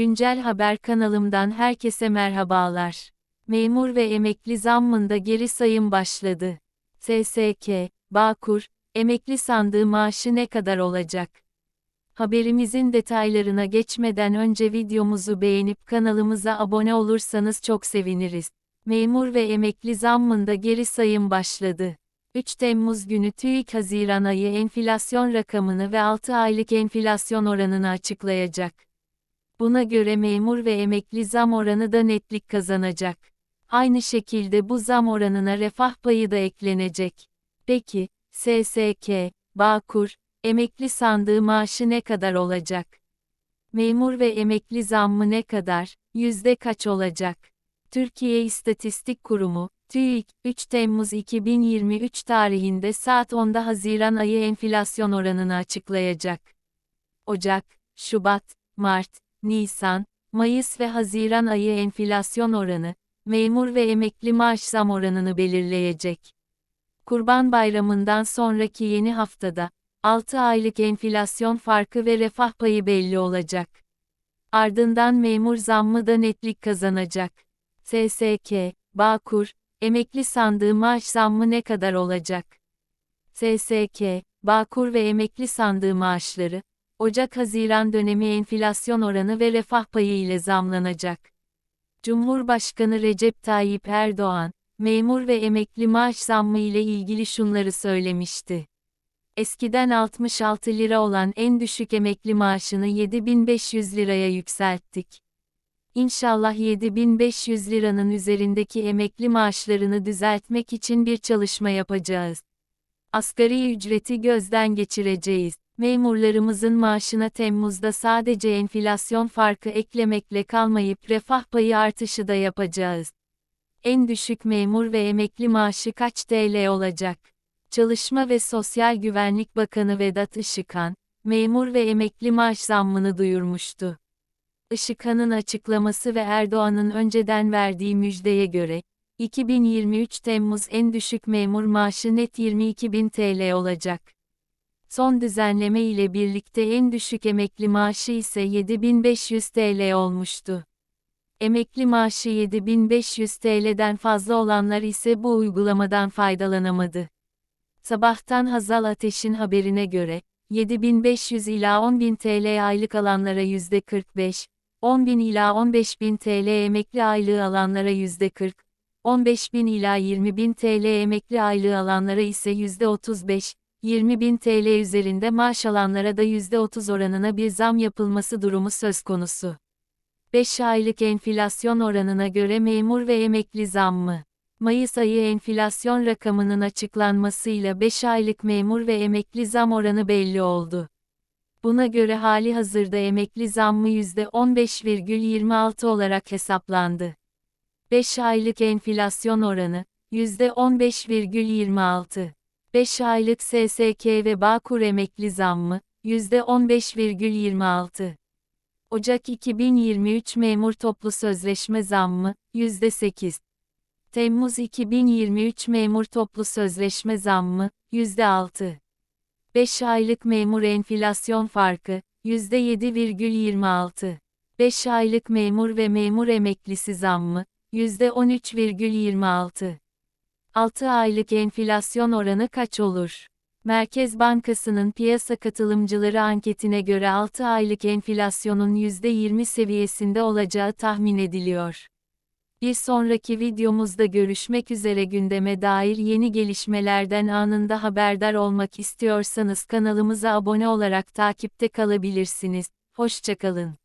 Güncel Haber kanalımdan herkese merhabalar. Memur ve emekli zammında geri sayım başladı. SSK, Bağkur, emekli sandığı maaşı ne kadar olacak? Haberimizin detaylarına geçmeden önce videomuzu beğenip kanalımıza abone olursanız çok seviniriz. Memur ve emekli zammında geri sayım başladı. 3 Temmuz günü TÜİK Haziran ayı enflasyon rakamını ve 6 aylık enflasyon oranını açıklayacak. Buna göre memur ve emekli zam oranı da netlik kazanacak. Aynı şekilde bu zam oranına refah payı da eklenecek. Peki, SSK, Bağkur, emekli sandığı maaşı ne kadar olacak? Memur ve emekli zammı ne kadar, yüzde kaç olacak? Türkiye İstatistik Kurumu, TÜİK, 3 Temmuz 2023 tarihinde saat 10'da Haziran ayı enflasyon oranını açıklayacak. Ocak, Şubat, Mart, Nisan, Mayıs ve Haziran ayı enflasyon oranı, memur ve emekli maaş zam oranını belirleyecek. Kurban Bayramı'ndan sonraki yeni haftada, 6 aylık enflasyon farkı ve refah payı belli olacak. Ardından memur zammı da netlik kazanacak. SSK, Bağkur, emekli sandığı maaş zammı ne kadar olacak? SSK, Bağkur ve emekli sandığı maaşları, Ocak-Haziran dönemi enflasyon oranı ve refah payı ile zamlanacak. Cumhurbaşkanı Recep Tayyip Erdoğan, memur ve emekli maaş zammı ile ilgili şunları söylemişti. Eskiden 66 lira olan en düşük emekli maaşını 7500 liraya yükselttik. İnşallah 7500 liranın üzerindeki emekli maaşlarını düzeltmek için bir çalışma yapacağız. Asgari ücreti gözden geçireceğiz. Memurlarımızın maaşına Temmuz'da sadece enflasyon farkı eklemekle kalmayıp refah payı artışı da yapacağız. En düşük memur ve emekli maaşı kaç TL olacak? Çalışma ve Sosyal Güvenlik Bakanı Vedat Işıkhan, memur ve emekli maaş zammını duyurmuştu. Işıkhan'ın açıklaması ve Erdoğan'ın önceden verdiği müjdeye göre, 2023 Temmuz en düşük memur maaşı net 22.000 TL olacak. Son düzenleme ile birlikte en düşük emekli maaşı ise 7500 TL olmuştu. Emekli maaşı 7500 TL'den fazla olanlar ise bu uygulamadan faydalanamadı. Sabahtan Hazal Ateş'in haberine göre, 7500 ila 10.000 TL aylık alanlara %45, 10.000 ila 15.000 TL emekli aylığı alanlara %40, 15.000 ila 20.000 TL emekli aylığı alanlara ise %35, 20.000 TL üzerinde maaş alanlara da %30 oranına bir zam yapılması durumu söz konusu. 5 aylık enflasyon oranına göre memur ve emekli zammı. Mayıs ayı enflasyon rakamının açıklanmasıyla 5 aylık memur ve emekli zam oranı belli oldu. Buna göre hali hazırda emekli zammı %15,26 olarak hesaplandı. 5 aylık enflasyon oranı %15,26. 5 aylık SSK ve Bağkur emekli zammı, %15,26. Ocak 2023 memur toplu sözleşme zammı, %8. Temmuz 2023 memur toplu sözleşme zammı, %6. 5 aylık memur enflasyon farkı, %7,26. 5 aylık memur ve memur emeklisi zammı, %13,26. 6 aylık enflasyon oranı kaç olur? Merkez Bankası'nın piyasa katılımcıları anketine göre 6 aylık enflasyonun %20 seviyesinde olacağı tahmin ediliyor. Bir sonraki videomuzda görüşmek üzere gündeme dair yeni gelişmelerden anında haberdar olmak istiyorsanız kanalımıza abone olarak takipte kalabilirsiniz. Hoşçakalın.